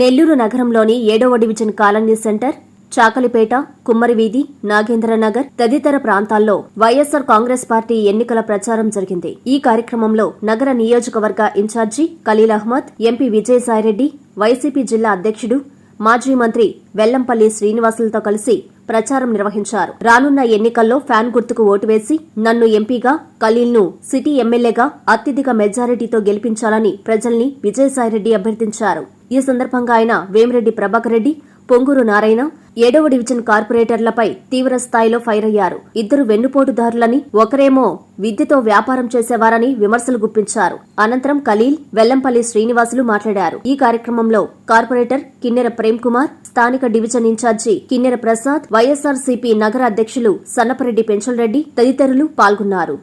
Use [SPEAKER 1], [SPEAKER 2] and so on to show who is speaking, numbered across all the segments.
[SPEAKER 1] నెల్లూరు నగరంలోని ఏడవ division colony centre Chakalipeta Kummarividhi Nagendranagar తదితర ప్రాంతాల్లో వైఎస్సార్ కాంగ్రెస్ పార్టీ ఎన్నికల ప్రచారం జరిగింది. ఈ కార్యక్రమంలో నగర నియోజకవర్గ ఇన్ఛార్జి ఖలీల్ అహ్మద్ ఎంపీ విజయసాయిరెడ్డి వైసీపీ జిల్లా అధ్యక్షుడు మాజీ మంత్రి వెల్లంపల్లి శ్రీనివాసులతో కలిసి ప్రచారం నిర్వహించారు. రానున్న ఎన్నికల్లో ఫ్యాన్ గుర్తుకు ఓటు వేసి నన్ను ఎంపీగా ఖలీల్ను సిటీ ఎమ్మెల్యేగా అత్యధిక మెజారిటీతో గెలిపించాలని ప్రజల్ని విజయసాయిరెడ్డి అభ్యర్థించారు. ఈ సందర్భంగా ఆయన వేమిరెడ్డి ప్రభాకర్ రెడ్డి పొంగూరు నారాయణ ఏడవ డివిజన్ కార్పొరేటర్లపై తీవ్ర స్థాయిలో ఫైర్ అయ్యారు. ఇద్దరు వెన్నుపోటుదారులని ఒకరేమో విద్యతో వ్యాపారం చేసేవారని విమర్శలు గుప్పించారు. అనంతరం ఖలీల్ వెల్లంపల్లి శ్రీనివాసులు మాట్లాడారు. ఈ కార్యక్రమంలో కార్పొరేటర్ కిన్నెర ప్రేమ్ కుమార్ స్థానిక డివిజన్ ఇన్ఛార్జి కిన్నెర ప్రసాద్ వైఎస్ఆర్ నగర అధ్యక్షులు సన్నపరెడ్డి పెంచలరెడ్డి తదితరులు పాల్గొన్నారు.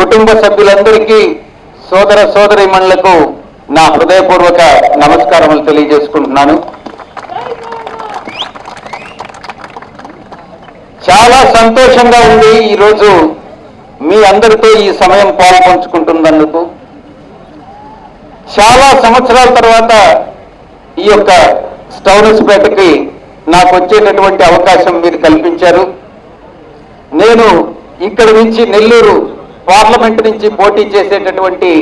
[SPEAKER 2] కుటుంబ సభ్యులందరికీ సోదర సోదరిమణులకు నా హృదయపూర్వక నమస్కారములు తెలియజేసుకుంటున్నాను. చాలా సంతోషంగా ఉంది ఈరోజు మీ అందరితో ఈ సమయం పాల్పంచుకుంటున్నందుకు. చాలా సంవత్సరాల తర్వాత ఈ యొక్క స్టౌనస్పేటకి నాకు వచ్చేటటువంటి అవకాశం మీరు కల్పించారు. నేను ఇక్కడి నుంచి నెల్లూరు పార్లమెంట్ నుంచి పోటీ చేసేటటువంటి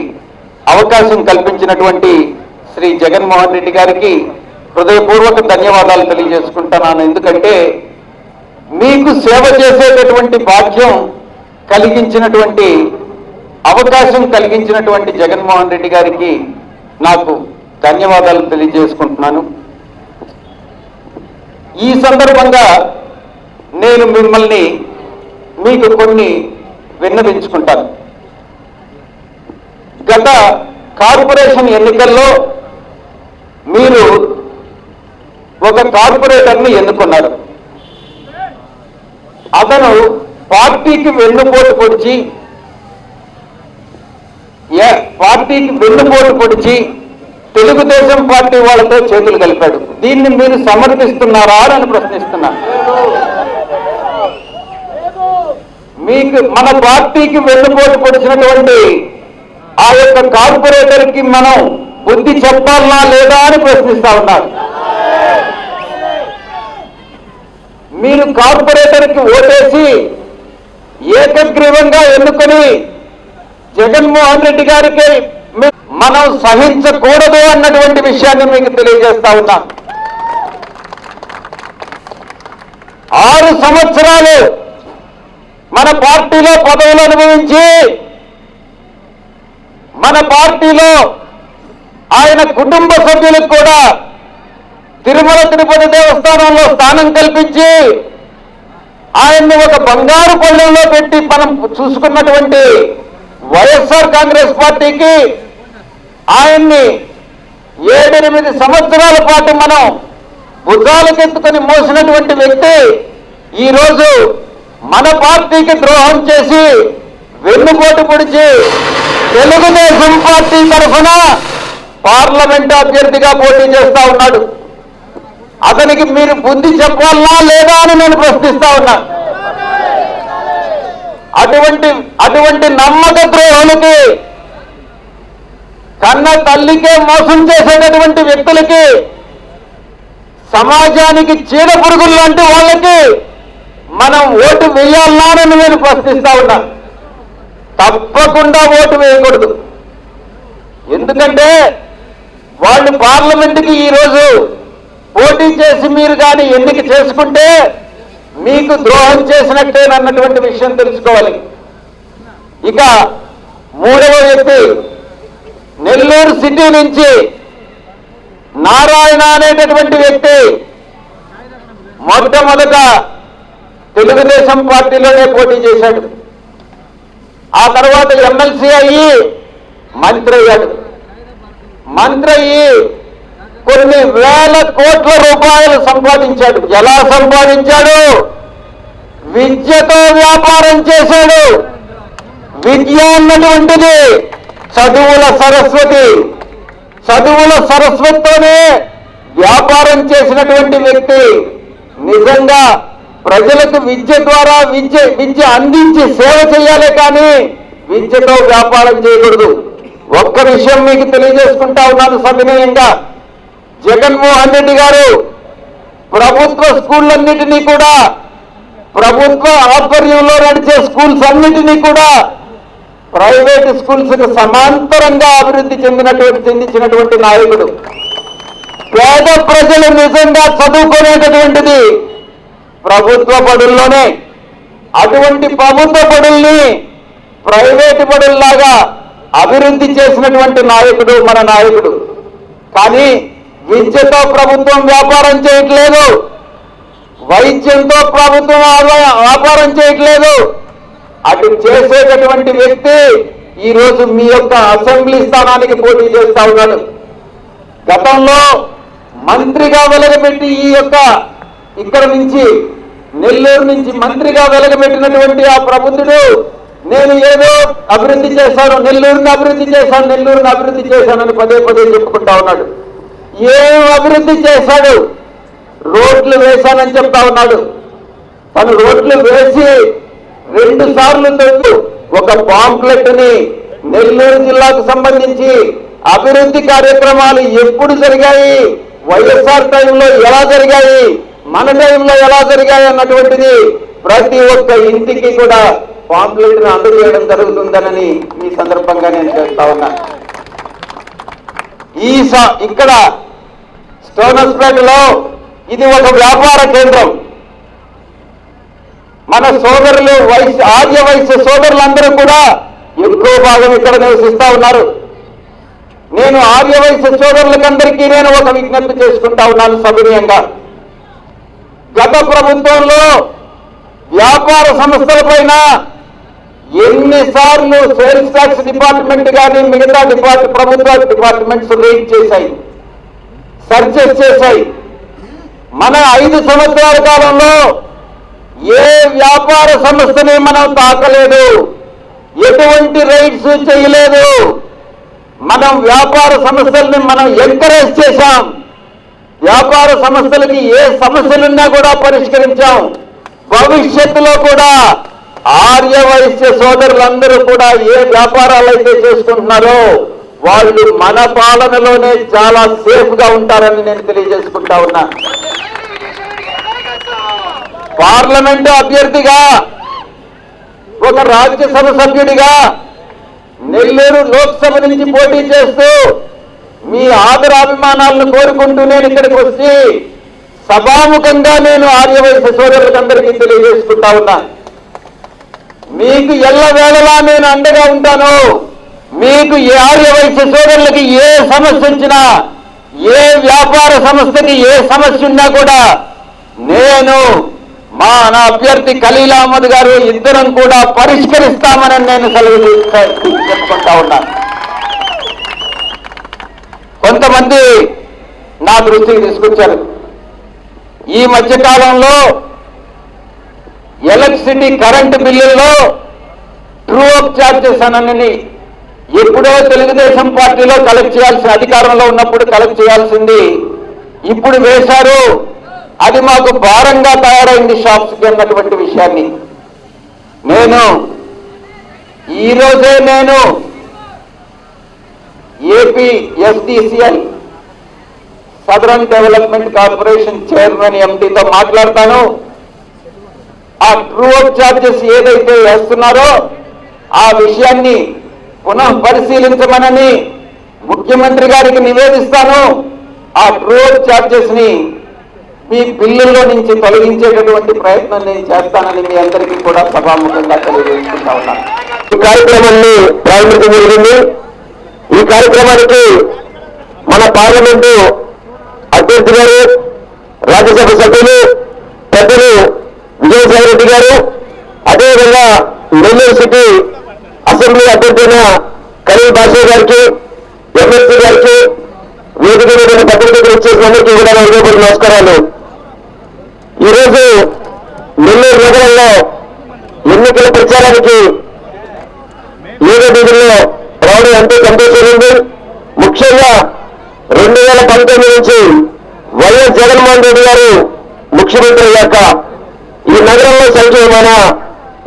[SPEAKER 2] అవకాశం కల్పించినటువంటి శ్రీ జగన్మోహన్ రెడ్డి గారికి హృదయపూర్వక ధన్యవాదాలు తెలియజేసుకుంటున్నాను. ఎందుకంటే మీకు సేవ చేసేటటువంటి భాగ్యం కలిగించినటువంటి అవకాశం కలిగించినటువంటి జగన్మోహన్ రెడ్డి గారికి నాకు ధన్యవాదాలు తెలియజేసుకుంటున్నాను. ఈ సందర్భంగా నేను మిమ్మల్ని మీకు కొన్ని విన్నవించుకుంటాను. గత కార్పొరేషన్ ఎన్నికల్లో మీరు ఒక కార్పొరేటర్ని ఎన్నుకున్నారు. అతను పార్టీకి వెన్నుపోటు పొడిచి పార్టీకి వెన్నుపోటు పొడిచి తెలుగుదేశం పార్టీ వాళ్ళతో చేతులు కలిపాడు. దీన్ని మీరు సమర్థిస్తున్నారా అని ప్రశ్నిస్తున్నాను మీకు మన పార్టీకి వెన్నుపోటు పొడిచినటువంటి ఆ యొక్క కార్పొరేటర్కి మనం బుద్ధి చెప్పాలా లేదా అని ప్రశ్నిస్తా ఉన్నారు. మీరు కార్పొరేటర్కి ఓటేసి ఏకగ్రీవంగా ఎన్నుకొని జగన్మోహన్ రెడ్డి గారికి మనం సహించకూడదు అన్నటువంటి విషయాన్ని మీకు తెలియజేస్తా ఉన్నా. ఆరు సంవత్సరాలు మన పార్టీలో పదవులు అనుభవించి పార్టీలో ఆయన కుటుంబ సభ్యులకు కూడా తిరుమల తిరుపతి దేవస్థానంలో స్థానం కల్పించి ఆయన్ని ఒక బంగారు పళ్ళెంలో పెట్టి మనం చూసుకున్నటువంటి వైఎస్ఆర్ కాంగ్రెస్ పార్టీకి ఆయన్ని ఏడెనిమిది సంవత్సరాల పాటు మనం భుజాలకెత్తుకొని మోసినటువంటి వ్యక్తి ఈరోజు మన పార్టీకి ద్రోహం చేసి వెన్నుపోటు పొడిచి తెలుగుదేశం పార్టీ తరఫున పార్లమెంట్ అభ్యర్థిగా పోటీ చేస్తా ఉన్నాడు. అతనికి మీరు బుద్ధి చెప్పాలా లేదా అని నేను ప్రశ్నిస్తా ఉన్నా. అటువంటి అటువంటి నమ్మక ద్రోహులకి కన్న తల్లికే మోసం చేసేటటువంటి వ్యక్తులకి సమాజానికి చీడ పురుగులు లాంటి వాళ్ళకి మనం ఓటు వేయాలా అని నేను ప్రశ్నిస్తా ఉన్నా. తప్పకుండా ఓటు వేయకూడదు. ఎందుకంటే వాళ్ళు పార్లమెంటుకి ఈరోజు పోటీ చేసి మీరు కానీ ఎన్నిక చేసుకుంటే మీకు ద్రోహం చేసినట్టేనన్నటువంటి విషయం తెలుసుకోవాలి. ఇక మూడవ వ్యక్తి నెల్లూరు సిటీ నుంచి నారాయణ అనేటటువంటి వ్యక్తి మొట్టమొదట తెలుగుదేశం పార్టీలోనే పోటీ చేశాడు. ఆ తర్వాత ఎమ్మెల్సీ అయ్యి మంత్రి అయ్యాడు. మంత్రి అయ్యి కొన్ని వేల కోట్ల రూపాయలు సంపాదించాడు. ఎలా సంపాదించాడు? విద్యతో వ్యాపారం చేశాడు. విద్య అన్నటువంటిది చదువుల సరస్వతి. చదువుల సరస్వతితోనే వ్యాపారం చేసినటువంటి వ్యక్తి నిజంగా ప్రజలకు విద్య ద్వారా విద్య విద్య అందించి సేవ చేయాలి కానీ విద్యతో వ్యాపారం చేయకూడదు. ఒక్క విషయం మీకు తెలియజేసుకుంటా ఉన్నాను సవినయంగా. జగన్మోహన్ రెడ్డి గారు ప్రభుత్వ స్కూళ్ళన్నిటినీ కూడా ప్రభుత్వ ఆధ్వర్యంలో నడిచే స్కూల్స్ అన్నిటినీ కూడా ప్రైవేట్ స్కూల్స్కు సమాంతరంగా అభివృద్ధి చెందినటువంటి చెందించినటువంటి నాయకుడు. పేద ప్రజలు నిజంగా చదువుకునేటటువంటిది ప్రభుత్వ బడుల్లోనే అటువంటి ప్రభుత్వ బడుల్ని ప్రైవేటు బడుల్లాగా అభివృద్ధి చేసినటువంటి నాయకుడు మన నాయకుడు. కానీ విద్యతో ప్రభుత్వం వ్యాపారం చేయట్లేదు వైద్యంతో ప్రభుత్వం వ్యాపారం చేయట్లేదు. అటు చేసేటటువంటి వ్యక్తి ఈరోజు మీ యొక్క అసెంబ్లీ స్థానానికి పోటీ చేస్తా ఉన్నాడు. గతంలో మంత్రిగా వెలగబెట్టి ఈ యొక్క ఇక్కడ నుంచి నెల్లూరు నుంచి మంత్రిగా వెలగబెట్టినటువంటి ఆ ప్రబుద్ధుడు నేను ఏదో అభివృద్ధి చేశాను నెల్లూరుని అభివృద్ధి చేశాను నెల్లూరుని అభివృద్ధి చేశానని పదే పదే చెప్పుకుంటా ఉన్నాడు. ఏం అభివృద్ధి చేశాడు? రోడ్లు వేశానని చెప్తా ఉన్నాడు. తను రోడ్లు వేసి రెండు సార్లు తొట్టు ఒక పాంప్లెట్ని నెల్లూరు జిల్లాకు సంబంధించి అభివృద్ధి కార్యక్రమాలు ఎప్పుడు జరిగాయి? వైఎస్ఆర్ టైంలో ఎలా జరిగాయి? మన టైంలో ఎలా జరిగాయన్నటువంటిది ప్రతి ఒక్క ఇంటికి కూడా పాంప్లెట్ అందజేయడం జరుగుతుందనని ఈ సందర్భంగా నేను చేస్తా ఉన్నా. ఈ స- ఇక్కడ స్టోనస్పేటలో ఇది ఒక వ్యాపార కేంద్రం. మన సోదరులు వయసు ఆర్య వయసు సోదరులందరూ కూడా ఎక్కువ భాగం ఇక్కడ నివసిస్తా ఉన్నారు. నేను ఆర్య వయసు సోదరులకందరికీ నేను ఒక విజ్ఞప్తి చేసుకుంటా ఉన్నాను సవినయంగా. గత ప్రభుత్వంలో వ్యాపార సంస్థల పైన ఎన్నిసార్లు సేల్స్ ట్యాక్స్ డిపార్ట్మెంట్ కానీ మిగతా డిపార్ట్ ప్రభుత్వ డిపార్ట్మెంట్స్ రేట్ చేశాయి. సర్చెస్ చేశాయి. మన ఐదు సంవత్సరాల కాలంలో ఏ వ్యాపార సంస్థని మనం తాకలేదు. ఎటువంటి రైట్స్ చేయలేదు. మనం వ్యాపార సంస్థల్ని మనం ఎంకరేజ్ చేశాం. వ్యాపార సంస్థలకి ఏ సమస్యలున్నా కూడా పరిష్కరించాం. భవిష్యత్తులో కూడా ఆర్యవైశ్య సోదరులందరూ కూడా ఏ వ్యాపారాలు అయితే చేసుకుంటున్నారో వాళ్ళు మన పాలనలోనే చాలా సేఫ్గా ఉంటారని నేను తెలియజేసుకుంటా ఉన్నా. పార్లమెంటు అభ్యర్థిగా ఒక రాజ్యసభ సభ్యుడిగా నెల్లూరు లోక్సభ నుంచి పోటీ చేస్తూ మీ ఆదరాభిమానాలను కోరుకుంటూ నేను ఇక్కడికి వచ్చి సభాముఖంగా నేను ఆర్యవైశ్య సోదరులకందరికీ తెలియజేసుకుంటా ఉన్నా. మీకు ఎల్లవేళలా నేను అండగా ఉంటాను. మీకు ఏ ఆర్యవైశ్య సోదరులకి ఏ సమస్య వచ్చినా ఏ వ్యాపార సంస్థకి ఏ సమస్య ఉన్నా కూడా నేను మా నా అభ్యర్థి ఖలీల్ అహ్మద్ గారు ఇద్దరం కూడా పరిష్కరిస్తామని నేను సెలవు చెప్పుకుంటా ఉన్నాను కొంతమంది నా దృష్టికి తీసుకొచ్చారు. ఈ మధ్యకాలంలో ఎలక్ట్రిసిటీ కరెంటు బిల్లుల్లో ట్రూ అప్ ఛార్జెస్ అనని ఎప్పుడో తెలుగుదేశం పార్టీలో కలెక్ట్ చేయాల్సిన అధికారంలో ఉన్నప్పుడు కలెక్ట్ చేయాల్సింది ఇప్పుడు వేశారు. అది మాకు భారంగా తయారైంది షాప్స్కి అన్నటువంటి విషయాన్ని. నేను ఈరోజే నేను AP SDCL southern development corporation chairman ఎంటీతో మాట్లాడతాను. ఆ ట్రూ చార్జెస్ ఏదైతే వేస్తున్నారో ఆ విషయాన్ని పునః పరిశీలించమనని ముఖ్యమంత్రి గారికి నివేదిస్తాను. ఆ ట్రూ చార్జెస్ని మీ బిల్లుల్లో నుంచి తొలగించేటటువంటి ప్రయత్నం నేను చేస్తానని మీ అందరికీ కూడా సభాముఖంగా తెలియజేసుకుంటా ఉన్నాను. ఈ కార్యక్రమాన్ని ప్రారంభించడం ఈ కార్యక్రమానికి మన పార్లమెంటు అధ్యక్షుడు గారు రాజ్యసభ సభ్యులు పెద్దలు విజయసాయి రెడ్డి గారు అదేవిధంగా నెల్లూరు సిటీ అసెంబ్లీ అభ్యర్థి అయిన కరీం బాషా గారికి ఎమ్మెల్సీ గారికి వేదిక మీద ఉన్న పత్రికలు ఇచ్చేసినందుకు కూడా నా నమస్కారాలు. ఈరోజు నెల్లూరు నగరంలో ఎన్నికల ప్రచారానికి ఏదో దీనిలో రావడం కంపల్సరీ ఉంది ముఖ్యంగా రెండు వేల పంతొమ్మిది నుంచి వైఎస్ జగన్మోహన్ రెడ్డి గారు ముఖ్యమంత్రి అయ్యాక ఈ నగరంలో సంక్షేమమైన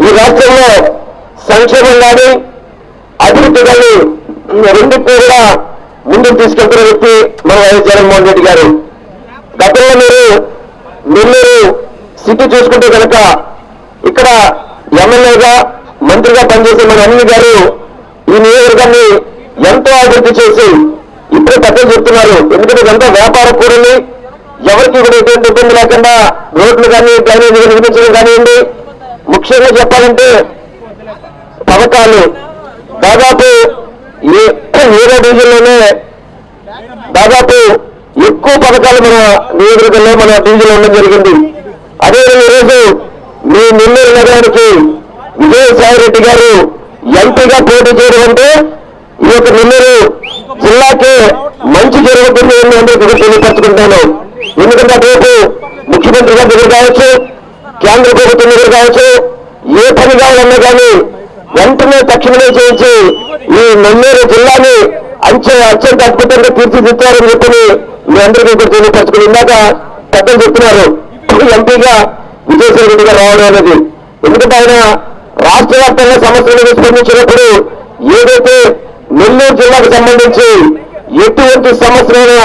[SPEAKER 2] ఈ రాష్ట్రంలో సంక్షేమం కానీ అభివృద్ధి కానీ
[SPEAKER 3] రెండింటినీ కూడా ముందుకు తీసుకెళ్తున్న వ్యక్తి మన వైఎస్ జగన్మోహన్ రెడ్డి గారు. గతంలో మీరు నెల్లూరు సిటీ చూసుకుంటే కనుక ఇక్కడ ఎమ్మెల్యేగా మంత్రిగా పనిచేసే మన అనిల్ గారు ఈ నియోజకవర్గాన్ని ఎంతో అభివృద్ధి చేసి ఇప్పుడే పెద్దలు చెప్తున్నారు. ఎందుకంటే ఇదంతా వ్యాపార కూడలి. ఎవరికి కూడా ఎటువంటి ఇబ్బంది లేకుండా రోడ్లు కానీ డ్రైనేజీ నిర్మించడం కానివ్వండి. ముఖ్యంగా చెప్పాలంటే పథకాలు. దాదాపు ఏ ఏడో దాదాపు ఎక్కువ పథకాలు మన నియోజకవర్గంలో మన డివిజన్లో ఉండడం జరిగింది. అదేవిధంగా ఈరోజు మీ నెల్లూరు నగరానికి విజయసాయి రెడ్డి గారు ఎంపీగా పోటీ చేయడం అంటే ఈ యొక్క నెల్లూరు జిల్లాకే మంచి జరుగుతుంది అని అందరికీ కూడా తెలియపరచుకుంటాను. ఎందుకంటే రేపు ముఖ్యమంత్రి గారి దగ్గర కావచ్చు కేంద్ర ప్రభుత్వం దగ్గర కావచ్చు ఏ పని కావాలన్నా కానీ వెంటనే తక్షణమే చేయించి ఈ నెల్లూరు జిల్లాని అంచె అత్యంత అద్భుతంగా తీర్చిదిద్దారని చెప్పని మీ అందరికీ ఇక్కడ తెలియపరచుకుని ఇందాక పెద్దలు చెప్తున్నారు. ఎంపీగా విజయసాయి రెడ్డి గారు రావడం అనేది. ఎందుకంటే ఆయన రాష్ట్ర వ్యాప్తంగా సమస్యలు స్పందించినప్పుడు ఏదైతే నెల్లూరు జిల్లాకు సంబంధించి ఎటువంటి సమస్యలైనా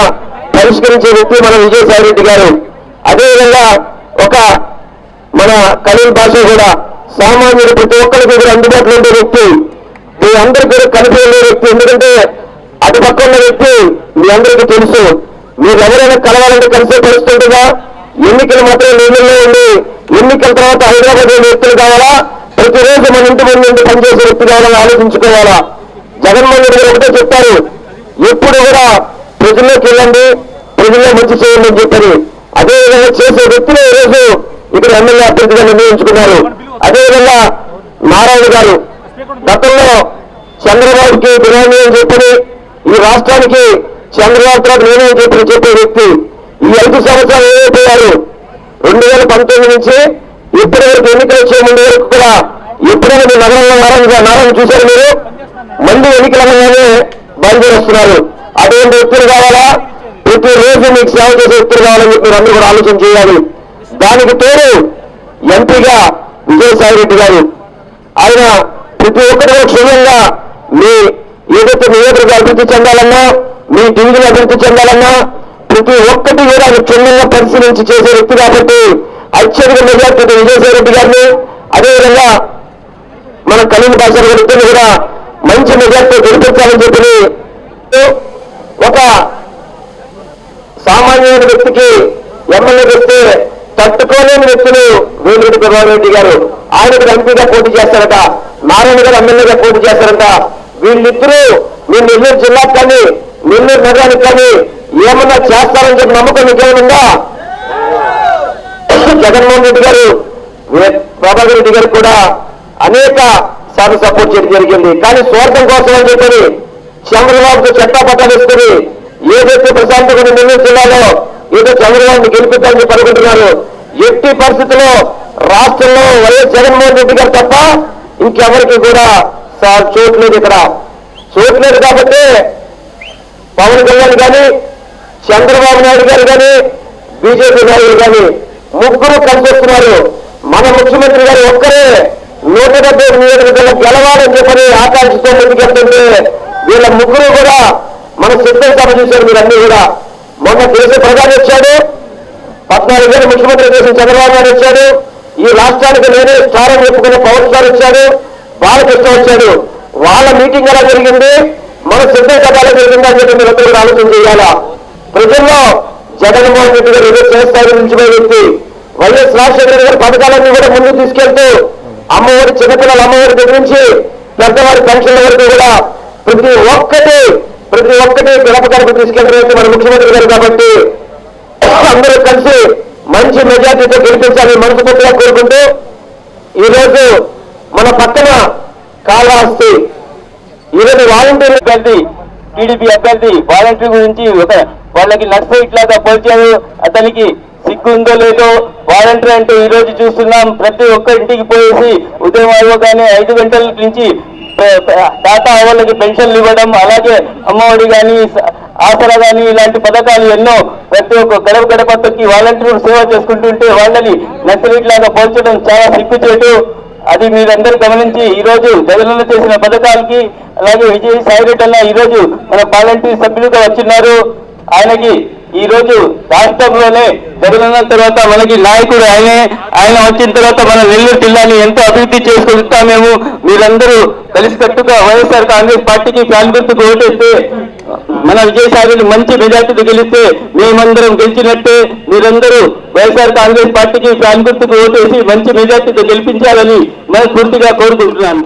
[SPEAKER 3] పరిష్కరించే వ్యక్తి మన విజయసాయి రెడ్డి గారు అదేవిధంగా ఒక మన కలీల్ భాష కూడా సామాన్యుడు ప్రతి ఒక్కరికి కూడా అందుబాటులో ఉండే వ్యక్తి మీ అందరికీ కూడా కలిపి ఉండే వ్యక్తి ఎందుకంటే అటు పక్క ఉన్న వ్యక్తి మీ అందరికీ తెలుసు. మీరు ఎవరైనా కలవాలంటే కలిసే పరిస్థితి ఎన్నికలు మాత్రం నీళ్ళలో ఉండి ఎన్నికల తర్వాత హైదరాబాద్ వ్యక్తులు కావాలా? ప్రతిరోజు మన ఇంటి ముందు ఉండి పనిచేసే వ్యక్తి కావాలని ఆలోచించుకోవాలా? జగన్మోహన్ రెడ్డి గారు ఒకటే చెప్పారు ఎప్పుడు కూడా ప్రజల్లోకి వెళ్ళండి ప్రజల్లో మంచి చేయండి అని చెప్పారు. అదేవిధంగా చేసే వ్యక్తులు ఈరోజు ఇక్కడ ఎమ్మెల్యే అభ్యర్థిగా నిర్ణయించుకున్నారు. అదేవిధంగా నారాయణ గారు గతంలో చంద్రబాబుకి బిర్యానీ అని చెప్పని ఈ రాష్ట్రానికి చంద్రబాబు తర్వాత నేనే అని చెప్పే వ్యక్తి ఈ ఐదు సంవత్సరాలు ఏమైపోయారు రెండు వేల పంతొమ్మిది నుంచి ఇప్పటి వరకు ఎన్నికలు వచ్చే ముందు వరకు కూడా ఎప్పుడైనా నగరంలో నారాయణ నారాయణ చూశారు మీరు? మళ్ళీ ఎన్నికలగానే బయలుదేరి వస్తున్నారు. అటువంటి వ్యక్తులు కావాలా? ప్రతిరోజు మీకు సేవ చేసే వ్యక్తులు కావాలని చెప్పి మీరు అందరూ కూడా ఆలోచన చేయాలి. దానికి తోడు ఎంపీగా విజయసాయి రెడ్డి గారు. ఆయన ప్రతి ఒక్కరు కూడా క్షుణ్ణంగా మీ ఏదైతే నియోజకవర్గ అభివృద్ధి చెందాలన్నా మీ డివిజన్ అభివృద్ధి చెందాలన్నా ప్రతి ఒక్కటి కూడా ఆయన క్షుణ్ణంగా పరిశీలించి చేసే వ్యక్తి కాబట్టి అత్యధిక మెజార్టీ విజయసాయి రెడ్డి గారిని అదేవిధంగా మన కలిగి భాష గారితో కూడా మంచి మెజార్టీ గెలిపించాలని చెప్పి ఒక సామాన్యమైన వ్యక్తికి ఎమ్మెల్యే వస్తే తట్టుకోలేని వ్యక్తులు వేమిరెడ్డి ప్రభావరెడ్డి గారు. ఆయనకు ఎంపీగా పోటీ చేస్తారట నారాయణ గారు ఎమ్మెల్యేగా పోటీ చేస్తారంట. వీళ్ళిద్దరూ మీ నెల్లూరు జిల్లాకు కానీ నెల్లూరు నగరానికి కానీ ఏమన్నా చేస్తారని చెప్పి నమ్మకం మీకేమనుందా జగన్మోహన్ రెడ్డి గారు ప్రభాకర్ రెడ్డి గారు కూడా అనేక సార్లు సపోర్ట్ చేయడం జరిగింది. కానీ స్వార్థం కోసం అని చెప్పని చంద్రబాబుకు చట్టాపట్టాలు ఇస్తుంది ఏదైతే ప్రశాంతంగా ఉన్న నెల్లూరు జిల్లాలో ఏదో చంద్రబాబుని గెలిపిద్దామని చెప్పి ఎట్టి పరిస్థితుల్లో రాష్ట్రంలో వైఎస్ జగన్మోహన్ రెడ్డి గారు తప్ప ఇంకెవరికి కూడా సార్ చోటు లేదు ఇక్కడ. చోటు లేదు కాబట్టి పవన్ కళ్యాణ్ కానీ చంద్రబాబు నాయుడు గారు కానీ బీజేపీ నాయకులు కానీ ముగ్గురు పనిచేస్తున్నారు. మన ముఖ్యమంత్రి గారు ఒక్కరే నూట డెబ్బై నియోజకవర్గాల్లో గెలవాలని చెప్పని ఆకాంక్షతో ముందుకెళ్తుంటే వీళ్ళ ముగ్గురు కూడా మన సిద్ధం సభ చూశారు మీరన్నీ కూడా. మొన్న దేశ ప్రధాని వచ్చాడు పద్నాలుగు వేల ముఖ్యమంత్రి చేసిన చంద్రబాబు నాయుడు వచ్చాడు ఈ రాష్ట్రానికి నేనే స్థానం చెప్పుకునే పవన్ కుమార్ వచ్చాడు బాలకృష్ణ వచ్చాడు. వాళ్ళ మీటింగ్ ఎలా జరిగింది? మన సిద్ధ కథ ఎలా జరిగిందా చెప్పి మీరు ఆలోచన చేయాలా? ప్రజల్లో జగన్మోహన్ రెడ్డి గారు ఏదో చేస్తారు నిలిచిపోయే వ్యక్తి వైఎస్ రాజశేఖర రెడ్డి గారి పథకాలన్నీ కూడా ముందుకు తీసుకెళ్తూ అమ్మఒడి చిన్నపిల్లల అమ్మఒడి దగ్గర నుంచి పెద్దవారి పెన్షన్ల వరకు కూడా ప్రతి ఒక్కటి ప్రతి ఒక్కటి గడప గడప తీసుకెళ్ళిన మన ముఖ్యమంత్రి గారు కాబట్టి అందరూ కలిసి మంచి మెజార్టీతో గెలిపించాలని మనసుపూర్తిగా కోరుకుంటూ ఈరోజు మన పక్కన కాళహస్తి ఈరోజు వాలంటీర్ అభ్యర్థి టీడీపీ అభ్యర్థి వాలంటీర్ గురించి ఒక వాళ్ళకి నక్సైట్ లాగా పోల్చారు అతనికి సిగ్గుందో లేదో వాలంటీర్ అంటే ఈ రోజు చూస్తున్నాం. ప్రతి ఒక్క ఇంటికి పోయేసి ఉదయం అవ్వగానే ఐదు గంటల నుంచి తాత వాళ్ళకి పెన్షన్లు ఇవ్వడం అలాగే అమ్మఒడి కానీ ఆసరా కానీ ఇలాంటి పథకాలు ఎన్నో ప్రతి ఒక్క గడప గడప వాలంటీర్ సేవ చేసుకుంటుంటే వాళ్ళని నక్సలైట్ పోల్చడం చాలా సిగ్గుచేటు.
[SPEAKER 4] అది మీరందరూ గమనించి ఈ రోజు జగనన్న చేసిన పథకాలకి అలాగే విజయసాయి రెడ్డి అన్న ఈ రోజు మన వాలంటీర్ సభ్యులుగా వచ్చిన్నారు. ఆయనకి ఈ రోజు రాష్ట్రంలోనే జగనన్న తర్వాత మనకి నాయకుడు ఆయనే ఆయన వచ్చిన తర్వాత మన నెల్లూరు జిల్లాని ఎంతో అభివృద్ధి చేసుకుంటామేమో మీరందరూ కలిసికట్టుగా వైఎస్ఆర్ కాంగ్రెస్ పార్టీకి ఫ్యాన్ గుర్తుకు ఓటేస్తే మన విజయసాగర్ మంచి మెజార్టీతో గెలిస్తే మేమందరం గెలిచినట్టే మీరందరూ వైఎస్ఆర్ కాంగ్రెస్ పార్టీకి ఫ్యాన్ గుర్తుకు ఓటేసి మంచి మెజార్టీతో గెలిపించాలని మనస్ఫూర్తిగా కోరుకుంటున్నాను